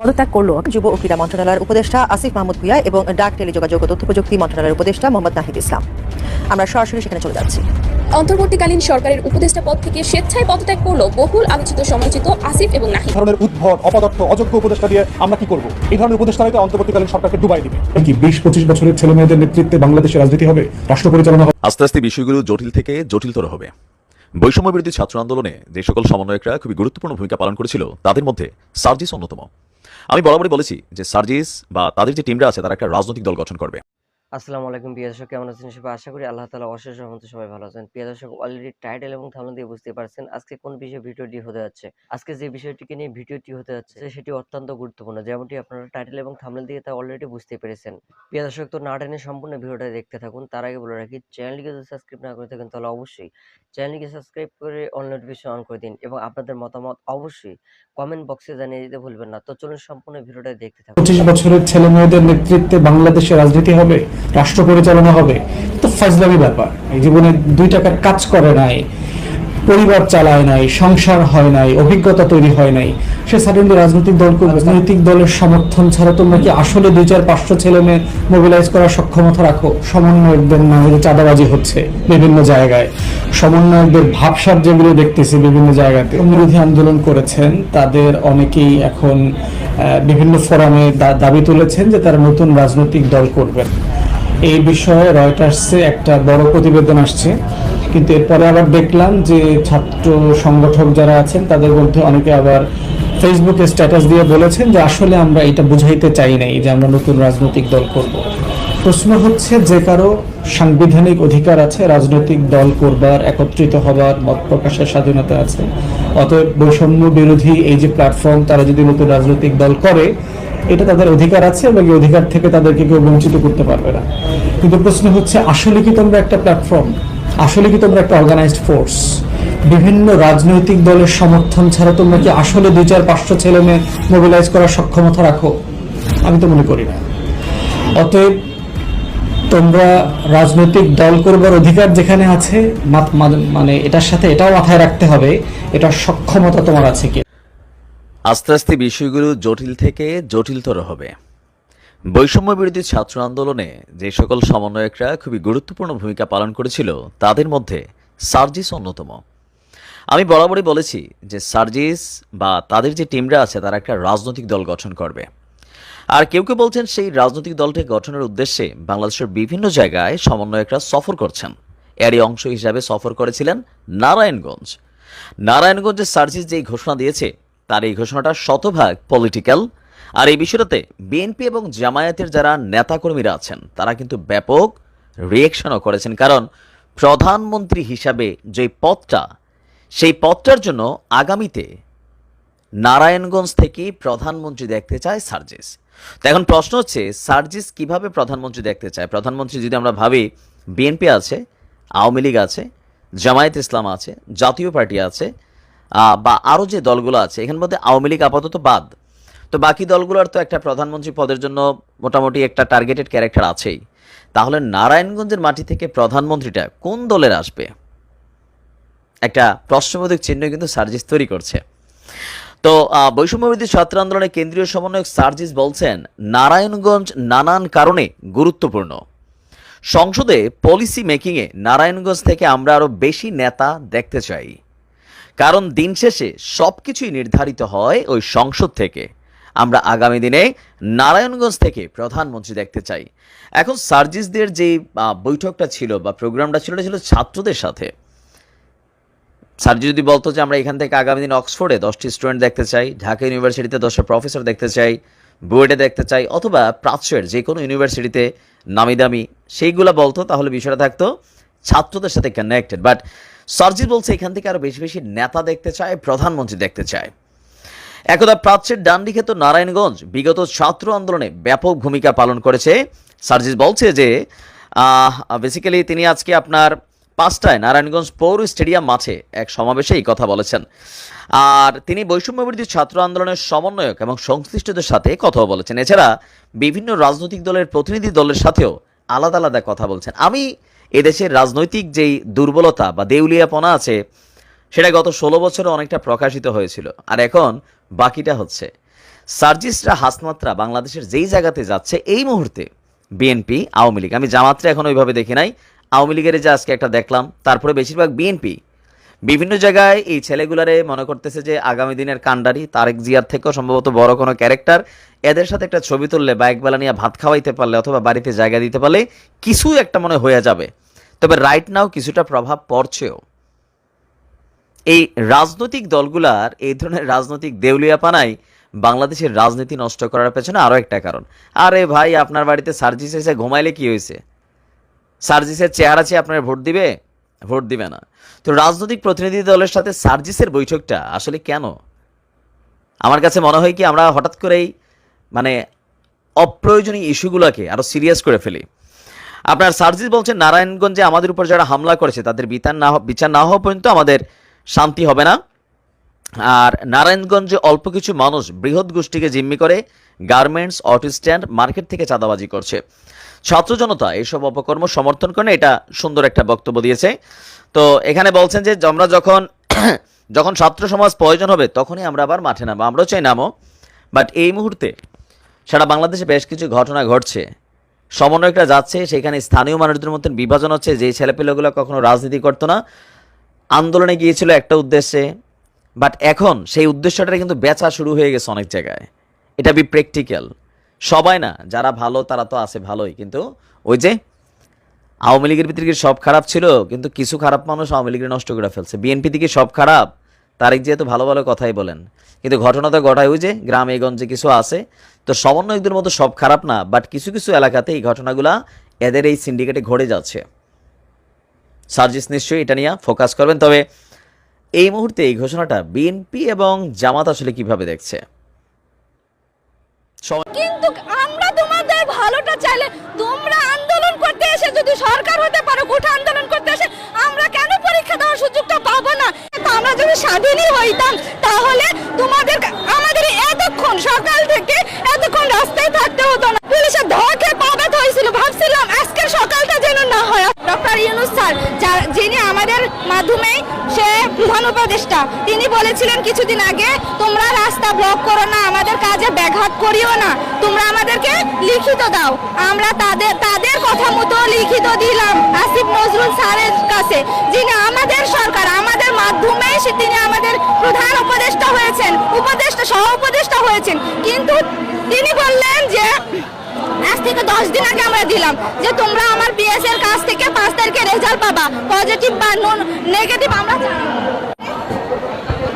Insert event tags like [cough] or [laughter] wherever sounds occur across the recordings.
পদত্যাগ করল যুব ও ক্রীড়া মন্ত্রণালয়ের উপদেষ্টা আসিফ মাহমুদ ভুইয়া এবং ডাক টেলিযোগাযোগ ও তথ্য প্রযুক্তি মন্ত্রণালয়ের উপদেষ্টা মোহাম্মদ নাহিদ ইসলাম। আমরা সরাসরি সেখানে চলে যাচ্ছি। অন্তর্বর্তীকালীন সরকারের উপদেষ্টা পদ থেকে স্বেচ্ছায় পদত্যাগ করল বহুল আলোচিত সমালোচিত আসিফ এবং নাহিদ। ধরনের উদ্ভট অপদার্থ অযোগ্য উপদেষ্টা দিয়ে আমরা কি করব? এই ধরনের উপদেষ্টা হয়তো অন্তর্বর্তীকালীন সরকারকে ডুবাই দিবে। কি বিশ পঁচিশ বছরের ছেলে মেয়েদের নেতৃত্বে বাংলাদেশের রাজনীতি হবে? রাষ্ট্র পরিচালনা হবে? আস্তে আস্তে বিষয়গুলো জটিল থেকে জটিলতর হবে। বৈষম্য বিরোধী ছাত্র আন্দোলনে যে সকল সমন্বয়করা খুবই গুরুত্বপূর্ণ ভূমিকা পালন করেছিল তাদের মধ্যে সার্জিস অন্যতম। আমি বরাবরই বলেছি যে সার্জিস বা তাদের যে টিমরা আছে, তারা একটা রাজনৈতিক দল গঠন করবে। আসসালামু আলাইকুম প্রিয় দর্শক, কেমন আছেন সবাই? আশা করি আল্লাহ তালা অশেষ রহমতে সবাই ভালো আছেন। প্রিয় দর্শক অলরেডি টাইটেল এবং থামলে দিয়ে বুঝতে পারছেন আজকে কোন বিষয়ে ভিডিওটি হতে যাচ্ছে। আজকে যে বিষয়টিকে নিয়ে ভিডিওটি হতে যাচ্ছে সেটি অত্যন্ত গুরুত্বপূর্ণ, যেমনটি আপনারা টাইটেল এবং থামলে দিয়ে তা অলরেডি বুঝতে পেরেছেন। প্রিয় দর্শক, তো না টেনে সম্পূর্ণ ভিডিওটা দেখতে থাকুন। তার আগে বলে রাখি চ্যানেলটিকে যদি সাবস্ক্রাইব না করে থাকেন, তাহলে অবশ্যই চ্যানেলটিকে সাবস্ক্রাইব করে অল নোটিফিকেশন অন করে দিন এবং আপনাদের মতামত অবশ্যই কমেন্ট বক্সে জানিয়ে দিতে ভুলবেন না। তো চলুন সম্পূর্ণ ভিডিওটা দেখতে থাকুন। পঁচিশ বছরের ছেলে মেয়েদের নেতৃত্বে বাংলাদেশের রাজনীতি হবে? রাষ্ট্র পরিচালনা হবে। তো ফাজলামি ব্যাপার। এই জীবনে দুই টাকার কাজ করে নাই পরিবার চালায় নাই সংসার হয় নাই অভিজ্ঞতা তৈরি হয় নাই। সে সাডেনলি রাজনৈতিক দল করবে। রাজনৈতিক দলের সমর্থন ছাড়া তোমরা কি আসলে দুই চার পাঁচশো ছেলে মেয়ে মোবিলাইজ করার সক্ষমতা রাখো? সমন্বয়কদের না হলে চাঁদাবাজি হচ্ছে বিভিন্ন জায়গায়। সমন্বয়কদের ভাবসাব যেগুলো দেখতেছি বিভিন্ন জায়গাতে। বিরোধী আন্দোলন করেছেন। তাদের অনেকেই এখন বিভিন্ন ফোরামে দাবি তুলেছেন যে তারা নতুন রাজনৈতিক দল করবেন। এই বিষয়ে রয়টার্সে একটা বড় প্রতিবেদন আসছে। কিন্তু এরপরে আবার দেখলাম যে ছাত্র সংগঠক যারা আছেন, তাদের মধ্যে অনেকে আবার ফেসবুকে স্ট্যাটাস দিয়ে বলেছেন যে আসলে আমরা এটা বুঝাইতে চাই নাই যে আমরা নতুন রাজনৈতিক দল করব। প্রশ্ন হচ্ছে, যে কারও সাংবিধানিক অধিকার আছে, রাজনৈতিক দল করবার, একত্রিত হবার, মত প্রকাশের স্বাধীনতা আছে, অতএব বৈষম্য বিরোধী এই যে প্ল্যাটফর্ম তারা যদি নতুন রাজনৈতিক দল করে এটা তাদের অধিকার আছে এবং এই অধিকার থেকে তাদেরকে কেউ বঞ্চিত করতে পারবে না। কিন্তু প্রশ্ন হচ্ছে, আসলে কি তোমরা একটা প্ল্যাটফর্ম আসলে কি তোমরা একটা অর্গানাইজড ফোর্স বিভিন্ন রাজনৈতিক দলের সমর্থন ছাড়া তোমরা কি আসলে দুই চার পাঁচশো ছেলে মেয়ে মোবিলাইজ করার সক্ষমতা রাখো? আমি তো মনে করি না। অতএব তোমরা রাজনৈতিক দল করবার অধিকার যেখানে আছে মানে এটার সাথে এটাও মাথায় রাখতে হবে, এটার সক্ষমতা তোমার আছে কি আস্তে আস্তে বিষয়গুলো জটিল থেকে জটিলতর হবে। বৈষম্য বিরোধী ছাত্র আন্দোলনে যে সকল সমন্বয়করা খুবই গুরুত্বপূর্ণ ভূমিকা পালন করেছিল, তাদের মধ্যে সার্জিস অন্যতম। আমি বরাবরই বলেছি যে সার্জিস বা তাদের যে টিমরা আছে, তারা একটা রাজনৈতিক দল গঠন করবে। আর কেউ কেউ বলছেন সেই রাজনৈতিক দলটি গঠনের উদ্দেশ্যে বাংলাদেশের বিভিন্ন জায়গায় সমন্বয়করা সফর করছেন। এরই অংশ হিসাবে সফর করেছিলেন নারায়ণগঞ্জ। নারায়ণগঞ্জে সার্জিস যেই ঘোষণা দিয়েছে তার এই ঘোষণাটা শতভাগ পলিটিক্যাল আর এই বিষয়টাতে বিএনপি এবং জামায়াতের যারা নেতাকর্মীরা আছেন, তারা কিন্তু ব্যাপক রিয়েকশনও করেছেন। কারণ প্রধানমন্ত্রী হিসাবে যে পদটা, সেই পদটার জন্য আগামীতে নারায়ণগঞ্জ থেকে প্রধানমন্ত্রী দেখতে চায় সার্জিস। তো এখন প্রশ্ন হচ্ছে, সার্জিস কীভাবে প্রধানমন্ত্রী দেখতে চায়? প্রধানমন্ত্রী যদি আমরা ভাবি বিএনপি আছে, আওয়ামী লীগ আছে, জামায়াত ইসলাম আছে, জাতীয় পার্টি আছে বা আরও যে দলগুলো আছে এখান মধ্যে আওয়ামী লীগ আপাতত বাদ। তো বাকি দলগুলোর তো একটা প্রধানমন্ত্রী পদের জন্য মোটামুটি একটা টার্গেটেড ক্যারেক্টার আছেই। তাহলে নারায়ণগঞ্জের মাটি থেকে প্রধানমন্ত্রীটা কোন দলের আসবে? একটা প্রশ্নবোধক চিহ্ন কিন্তু সার্জিস তৈরি করছে। তো আহ, বৈষম্যবিরোধী ছাত্র আন্দোলনের কেন্দ্রীয় সমন্বয়ক সার্জিস বলছেন নারায়ণগঞ্জ নানান কারণে গুরুত্বপূর্ণ। সংসদে পলিসি মেকিংয়ে নারায়ণগঞ্জ থেকে আমরা আরও বেশি নেতা দেখতে চাই। কারণ দিন শেষে সব কিছুই নির্ধারিত হয় ওই সংসদ থেকে। আমরা আগামী দিনে নারায়ণগঞ্জ থেকে প্রধানমন্ত্রী দেখতে চাই। এখন সার্জিসদের যে বৈঠকটা ছিল বা প্রোগ্রামটা ছিল ছিল ছাত্রদের সাথে। স্যার যদি বলতো যে আমরা এখান থেকে আগামী দিন অক্সফোর্ডে দশটি স্টুডেন্ট দেখতে চাই, ঢাকা ইউনিভার্সিটিতে দশটা প্রফেসর দেখতে চাই, বুয়েটে দেখতে চাই, অথবা প্রাচ্যের যে কোনো ইউনিভার্সিটিতে নামি দামি, সেইগুলো বলতো, তাহলে বিষয়টা থাকতো ছাত্রদের সাথে কানেক্টেড বাট সার্জিস বলছে, এখান থেকে আরও বেশি বেশি নেতা দেখতে চায়, প্রধানমন্ত্রী দেখতে চায়। একদা প্রাচ্যের ডান্ডি তো নারায়ণগঞ্জ, বিগত ছাত্র আন্দোলনে ব্যাপক ভূমিকা পালন করেছে। সার্জিস বলছে যে বেসিক্যালি তিনি আজকে আপনার পাঁচটায় নারায়ণগঞ্জ পৌর স্টেডিয়াম মাঠে এক সমাবেশে এই কথা বলেছেন। আর তিনি বৈষম্য বিরোধী ছাত্র আন্দোলনের সমন্বয়ক এবং সংশ্লিষ্টদের সাথে কথাও বলেছেন। এছাড়া বিভিন্ন রাজনৈতিক দলের প্রতিনিধি দলের সাথেও আলাদা আলাদা কথা বলছেন। আমি এদেশের রাজনৈতিক যেই দুর্বলতা বা দেউলিয়াপনা আছে, সেটা গত ষোলো বছরে অনেকটা প্রকাশিত হয়েছিল। আর এখন বাকিটা হচ্ছে। সার্জিসরা হাসমাত্রা বাংলাদেশের যেই জায়গাতে যাচ্ছে, এই মুহূর্তে বিএনপি, আওয়ামী লীগ, আমি জামাতরা এখন ওইভাবে দেখি নাই। আওয়ামী লীগের যে আজকে একটা দেখলাম, তারপরে বেশিরভাগ বিএনপি বিভিন্ন জায়গায় এই ছেলেগুলারে মনে করতেছে যে আগামী দিনের কান্ডারি, তারেক জিয়ার থেকেও সম্ভবত বড় কোনো ক্যারেক্টার। এদের সাথে একটা ছবি তুললে বা একবেলা নিয়ে ভাত খাওয়াইতে পারলে অথবা বাড়িতে জায়গা দিতে পারলে কিছু একটা মনে হয়ে যাবে। তবে রাইট নাও কিছুটা প্রভাব পড়ছেও। এই রাজনৈতিক দলগুলার, এই ধরনের রাজনৈতিক দেউলিয়াপানাই বাংলাদেশের রাজনীতি নষ্ট করার পেছনে আরও একটা কারণ। আরে ভাই, আপনার বাড়িতে সার্জিস এসে ঘুমাইলে কি হয়েছে? সার্জিসের চেহারা চেয়ে আপনার ভোট দিবে? ভোট দিবে না। তো রাজনৈতিক প্রতিনিধি দলের সাথে সার্জিসের বৈঠকটা আসলে কেন? আমার কাছে মনে হয় কি, আমরা হঠাৎ করেই মানে অপ্রয়োজনীয় ইস্যুগুলোকে আরও সিরিয়াস করে ফেলি। আপনার সার্জিস বলছেন, নারায়ণগঞ্জে আমাদের উপর যারা হামলা করেছে, তাদের বিচার না বিচার না হওয়া পর্যন্ত আমাদের শান্তি হবে না। আর নারায়ণগঞ্জে অল্প কিছু মানুষ বৃহৎ গোষ্ঠীকে জিম্মি করে, গার্মেন্টস, অটো স্ট্যান্ড, মার্কেট থেকে চাঁদাবাজি করছে। ছাত্র জনতা এসব অপকর্ম সমর্থন করে এটা সুন্দর একটা বক্তব্য দিয়েছে। তো এখানে বলছেন যে, আমরা যখন [clears throat] যখন ছাত্র সমাজ প্রয়োজন হবে, তখনই আমরা আবার মাঠে নামবো। আমরাও চাই নামো। বাট এই মুহূর্তে সারা বাংলাদেশে বেশ কিছু ঘটনা ঘটছে। সমন্বয়করা যাচ্ছে, সেখানে স্থানীয় মানুষদের মধ্যে বিভাজন হচ্ছে। যে ছেলেপেলেগুলো কখনো রাজনীতি করতো না, আন্দোলনে গিয়েছিল একটা উদ্দেশ্যে। বাট এখন সেই উদ্দেশ্যটা কিন্তু বেচা শুরু হয়ে গেছে অনেক জায়গায়। এটা বি প্র্যাকটিক্যাল। সবাই না, যারা ভালো তারা তো আছে ভালোই, কিন্তু ওই যে আওয়ামী লীগের ভিতরে সব খারাপ ছিল? কিন্তু কিছু খারাপ মানুষ আওয়ামী লীগের নষ্ট করে ফেলছে। বিএনপি থেকে সব খারাপ, তারেক যেহেতু ভালো ভালো কথাই বলেন। কিন্তু ঘটনা তো ঘটায় ওই যে গ্রামে গঞ্জে কিছু আছে, তো সমন্বয়কদের মতো সব খারাপ না বাট কিছু কিছু এলাকাতে এই ঘটনাগুলা এদের এই সিন্ডিকেটে ঘটে যাচ্ছে। সার্জিস নিশ্চয়ই এটা নিয়ে ফোকাস করবেন, তবে এই মুহূর্তে এই ঘোষণাটা বিএনপি এবং জামাত আসলে কীভাবে দেখছে? কিন্তু আমরা তোমাদের ভালোটা চাইলে তোমরা আন্দোলন করতে এসে যদি সরকার হতে পারো কোঠা আন্দোলন করতে এসে আমরা কেন পরীক্ষা দেওয়ার সুযোগটা পাবো না? আমরা যদি স্বাধীনই হইতাম, তাহলে তোমাদের আমাদের এতক্ষণ সকাল থেকে এতক্ষণ রাস্তায় থাকতে হতো না পুলিশের ধকে পাবাত হয়েছিল ভাবছিলাম আজকের সকালটা যেন না হয় ডক্টর ইউনুস স্যার যিনি আমাদের মাধ্যমে, সে প্রধান উপদেষ্টা, তিনি বলেছিলেন কিছুদিন আগে, তোমরা রাস্তা ব্লক করো না, আমাদের কাজে ব্যাঘাত করিও না, তোমরা আমাদেরকে লিখিত দাও। আমরা তাদের তাদের কথা মতো লিখিত দিলাম আসিফ নজরুল স্যারের কাছে, যিনি আমাদের সরকার, আমাদের মাধ্যমে সে, তিনি আমাদের প্রধান উপদেষ্টা হয়েছেন, উপদেষ্টা সহ উপদেষ্টা হয়েছেন। কিন্তু তিনি বললেন যে, আজ থেকে দশ দিন আগে আমরা দিলাম যে, তোমরা বিএস এর কাছ থেকে পাঁচ তারিখে রেজাল্ট পাবা। পজিটিভ বা নেগেটিভ আমরা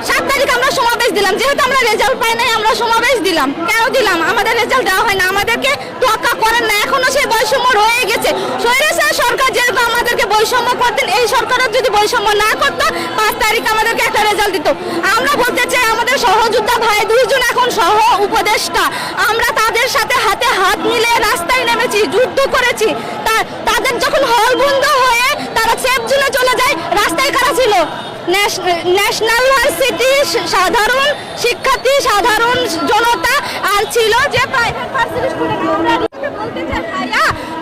সাত তারিখ আমরা সমাবেশ দিলাম। যেহেতু আমরা রেজাল্ট পাই নাই, আমরা সমাবেশ দিলাম। কেন দিলাম? আমাদের রেজাল্ট দেওয়া হয় না। আমাদেরকে তোয়াক্কা করেন না। এখনও সেই বৈষম্য রয়ে গেছে। স্বৈরাচার সরকার যেরকম আমাদেরকে বৈষম্য করতেন, এই সরকারও যদি বৈষম্য না করতো, পাঁচ তারিখ আমাদেরকে একটা রেজাল্ট দিত। আমরা বলতে চাই সহযোদ্ধা ভাই দুইজন এখন সহ উপদেষ্টা। আমরা তাদের সাথে হাতে হাত মিলে রাস্তায় নেমেছি, যুদ্ধ করেছি। তাদের যখন হল বন্ধ হয়ে তারা সেফ জোনে চলে যায়, রাস্তায় কারা ছিল? ন্যাশ- ন্যাশনাল ভার্সিটি সাধারণ শিক্ষার্থী, সাধারণ জনতা, আর ছিল যে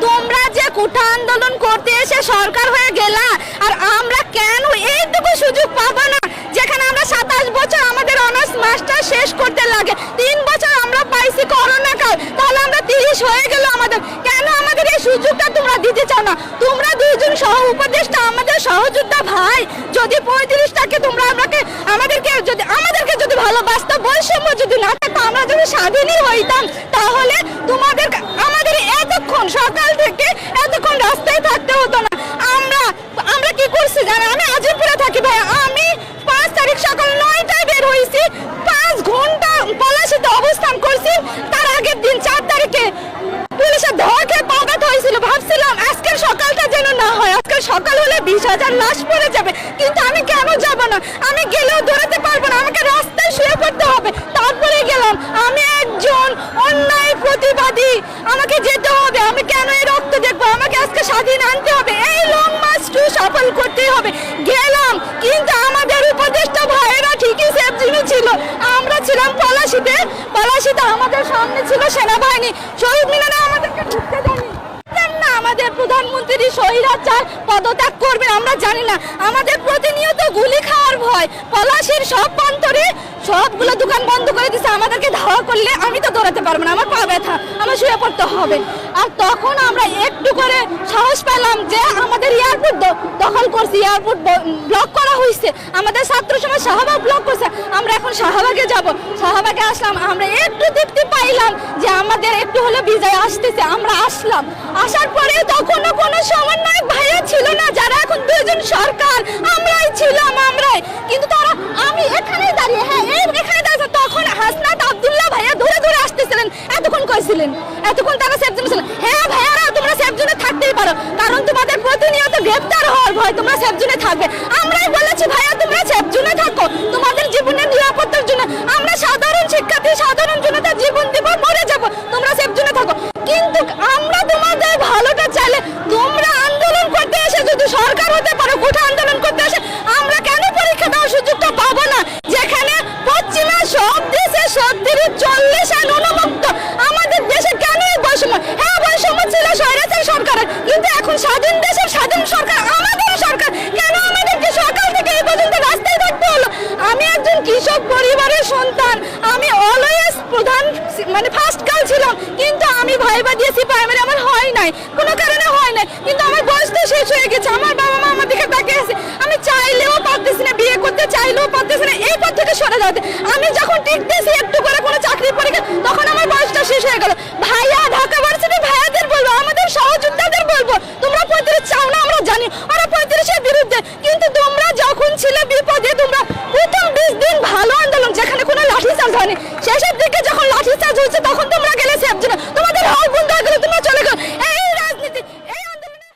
তোমরা যে কুঠা আন্দোলন করতে এসে সরকার হয়ে গেলা আর আমরা কেন এইটুকু সুযোগ পাবো না যেখানে আমরা সাতাশ বছর আমাদের অনার্স মাস্টার শেষ করতে লাগে। তিন বছর আমরা পাইছি করোনা কাল। তাহলে আমরা তিরিশ হয়ে গেল আমাদের। কেন আমাদের এই সুযোগটা তোমরা দিতে চাও না? তোমরা দুইজন সহ উপদেষ্টা, আমাদের সহযোদ্ধা ভাই, যদি পঁয়ত্রিশটাকে তোমরা আমাকে, আমাদেরকে যদি আমাদেরকে যদি ভালোবাসতো, বৈষম্য যদি না থাকতো, আমরা যদি স্বাধীনই হইতাম, তাহলে তোমাদের, আমাদের এতক্ষণ সকাল থেকে এতক্ষণ রাস্তায় থাকতে হতো না। আমরা আমরা কি করছি জানো? আমি আজিমপুরে থাকি ভাই আমি পাঁচ তারিখ সকাল নয়টায় বের হয়েছি পাঁচ ঘণ্টা পলাশিতে অবস্থান করছি। তার আগের দিন চার তারিখে পুলিশের ধকে পাকাত হয়েছিল। ভাবছিলাম আজকের সকালটা যেন না হয়। আজকের সকাল হলে বিশ হাজার লাশ পড়ে যাবে। কিন্তু আমি কেন যাব না? আমি গেলেও দৌড়াতে পারব না। আমাকে রাস্তায় শুয়ে পড়তে হবে। তারপরে গেলাম। আমি একজন অন্যায় প্রতিবাদী। আমাকে যেতে হবে। আমি কেন এই রক্ত দেখব? আমাকে আজকে স্বাধীন আনতে হবে। এই লং মার্চ টু সফল করতে হবে। গেলাম। কিন্তু আমাদের উপদেষ্টা সেফ জিনে ছিল। আমরা ছিলাম পলাশিতে। পলাশিতে আমাদের সামনে ছিল সেনাবাহিনী। শহীদ মিনারে আমাদেরকে ঢুকতে দেয়নি। না আমাদের প্রধানমন্ত্রী স্বৈরাচার পদত্যাগ করবেন আমরা জানি না। আমাদের প্রতিনিয়ত গুলি খাওয়ার ভয়। পলাশির সব প্রান্তরে সবগুলো দোকান বন্ধ করে দিছে। আমাদেরকে ধাওয়া করলে আমি তো দৌড়াতে পারব না। আমার হবে আর তখন আমরা একটু করে সাহস পেলাম যে আমাদের এয়ারপোর্ট দখল করছে, এয়ারপোর্ট ব্লক করা হয়েছে। আমাদের ছাত্র সমাজ শাহবাগ ব্লক করছে। আমরা এখন শাহবাগে যাব। শাহবাগে আসলাম, আমরা একটু তৃপ্তি পাইলাম যে আমাদের একটু হলে বিজয় আসতেছে, আমরা আসলাম। আসার পরে তখনও কোনো সমন্বয়ক ভাইয়া ছিল না, যারা এখন দুজন সরকার। থাকবে বয়স হয়ে গেছে, আমার বাবা মা আমার দিকে তাকিয়ে আছে। আমি চাইলেও পারতেছি না, বিয়ে করতে চাইলেও পারতেছি না, এই পথ থেকে সরে যাতে আমি যখন টিকতেছি একটু করে কোনো চাকরি পরীক্ষা, তখন আমার বয়সটা শেষ হয়ে গেল। ভাইয়া, ঢাকা ভার্সিটি ভাইয়াদের বলব, আমাদের সহযোদ্ধাদের বলব, তোমরা পঁয়ত্রিশ চাও না, আমরা জানি, ওরা পঁয়ত্রিশের বিরুদ্ধে, কিন্তু